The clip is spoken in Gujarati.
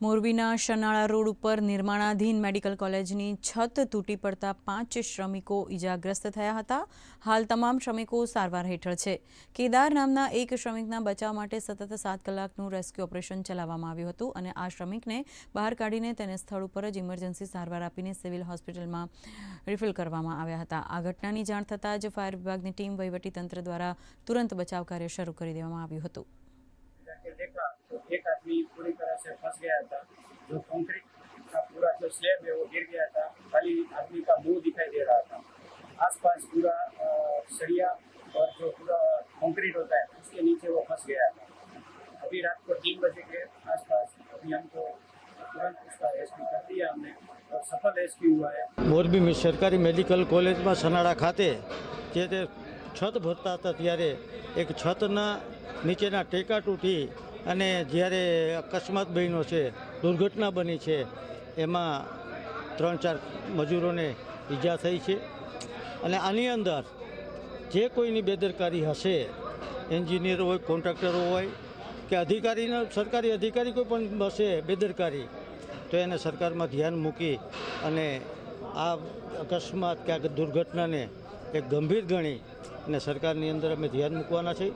મોરબીના શનાળા રોડ ઉપર નિર્માણાધીન મેડિકલ કોલેજની છત તૂટી પડતા પાંચ શ્રમિકો ઇજાગ્રસ્ત થયા હતા. હાલ તમામ શ્રમિકો સારવાર હેઠળ છે. કેદાર નામના એક શ્રમિકના બચાવ માટે સતત સાત કલાકનું રેસ્ક્યુ ઓપરેશન ચલાવવામાં આવ્યું હતું અને આ શ્રમિકને બહાર કાઢીને તેને સ્થળ ઉપર જ ઇમરજન્સી સારવાર આપીને સિવિલ હોસ્પિટલમાં રિફિલ કરવામાં આવ્યા હતા. આ ઘટનાની જાણ થતાં જ ફાયર વિભાગની ટીમ વહીવટીતંત્ર દ્વારા તુરંત બચાવ કાર્ય શરૂ કરી દેવામાં આવ્યું હતું. जाके देखा तो एक आदमी पूरी तरह से फंस गया था जो कंक्रीट का पूरा जो स्लैब है वो गिर गया था खाली आदमी का मुंह दिखाई दे रहा था आसपास पूरा अ, सरिया और जो पूरा कंक्रीट होता है उसके नीचे वो फंस गया था अभी रात को तीन बजे के आसपास अभी हमको तुरंत उसका रेस्क्यू कर दिया हमने और सफल रेस्क्यू हुआ है મોરબી મે- સરકારી મેડિકલ કોલેજમાં સનાળા ખાતે જે તે છત ભરતા હતા ત્યારે એક છતના નીચેના ટેકા તૂટી અને જ્યારે અકસ્માત બન્યો છે, દુર્ઘટના બની છે, એમાં ત્રણ ચાર મજૂરોને ઈજા થઈ છે. અને આની અંદર જે કોઈની બેદરકારી હશે, એન્જિનિયર હોય, કોન્ટ્રાક્ટરો હોય કે અધિકારીના, સરકારી અધિકારી કોઈ પણ હશે બેદરકારી, તો એને સરકારમાં ધ્યાન મૂકી અને આ અકસ્માત કે આ દુર્ઘટનાને એક ગંભીર ગણી અને સરકારની અંદર અમે ધ્યાન મૂકવાના છે